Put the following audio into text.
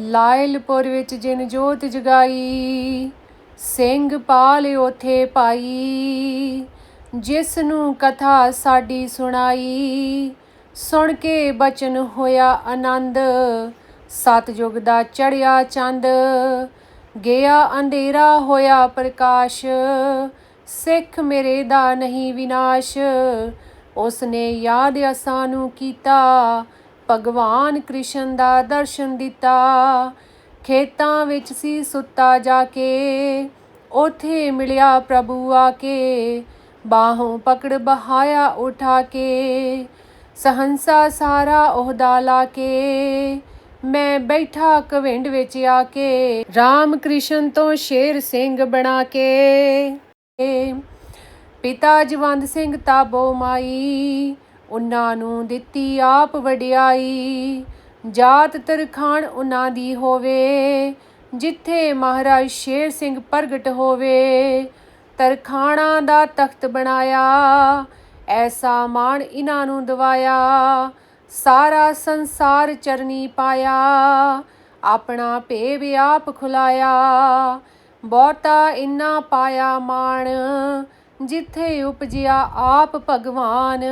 ਲਾਇਲਪੁਰ ਵਿੱਚ ਜਿਨ ਜੋਤ ਜਗਾਈ, ਸਿੰਘ ਪਾਲ ਉਥੇ ਪਾਈ। ਜਿਸ ਨੂੰ ਕਥਾ ਸਾਡੀ ਸੁਣਾਈ, ਸੁਣ ਕੇ ਬਚਨ ਹੋਇਆ ਆਨੰਦ। ਸਤਜੁਗ ਦਾ ਚੜਿਆ ਚੰਦ, ਗਿਆ ਅੰਧੇਰਾ ਹੋਇਆ ਪ੍ਰਕਾਸ਼। ਸਿੱਖ ਮੇਰੇ ਦਾ ਨਹੀਂ ਵਿਨਾਸ਼, ਉਸਨੇ ਯਾਦ ਅਸਾਂ ਨੂੰ ਕੀਤਾ। ਭਗਵਾਨ ਕ੍ਰਿਸ਼ਨ ਦਾ ਦਰਸ਼ਨ ਦਿੱਤਾ। ਖੇਤਾਂ ਵਿੱਚ ਸੀ ਸੁੱਤਾ ਜਾ ਕੇ। ਉਥੇ ਮਿਲਿਆ ਪ੍ਰਭੂ ਆ ਕੇ। ਬਾਹੋਂ ਪਕੜ ਬਹਾਇਆ ਉਠਾ ਕੇ। ਸਹੰਸਾ ਸਾਰਾ ਉਹਦਾ ਲਾ ਕੇ। ਮੈਂ ਬੈਠਾ ਕਵਿੰਡ ਵਿੱਚ ਆ ਕੇ। ਰਾਮ ਕ੍ਰਿਸ਼ਨ ਤੋਂ ਸ਼ੇਰ ਸਿੰਘ ਬਣਾ ਕੇ। ਪਿਤਾ ਜਵੰਦ ਸਿੰਘ ਤਾਬੋ ਮਾਈ। ਉਹਨਾਂ ਨੂੰ ਦਿੱਤੀ ਆਪ ਵਡਿਆਈ। ਜਾਤ ਤਰਖਾਣ ਉਹਨਾਂ ਦੀ ਹੋਵੇ, ਜਿੱਥੇ ਮਹਾਰਾਜ ਸ਼ੇਰ ਸਿੰਘ ਪ੍ਰਗਟ ਹੋਵੇ। ਤਰਖਾਣਾ ਦਾ ਤਖਤ ਬਣਾਇਆ, ਐਸਾ ਮਾਣ ਇਹਨਾਂ ਨੂੰ ਦਵਾਇਆ। ਸਾਰਾ ਸੰਸਾਰ ਚਰਨੀ ਪਾਇਆ, ਆਪਣਾ ਭੇਵ ਆਪ ਖੁਲਾਇਆ। ਬਹੁਤਾ ਇੰਨਾ ਪਾਇਆ ਮਾਣ ਜਿੱਥੇ ਉਪਜਿਆ ਆਪ ਭਗਵਾਨ।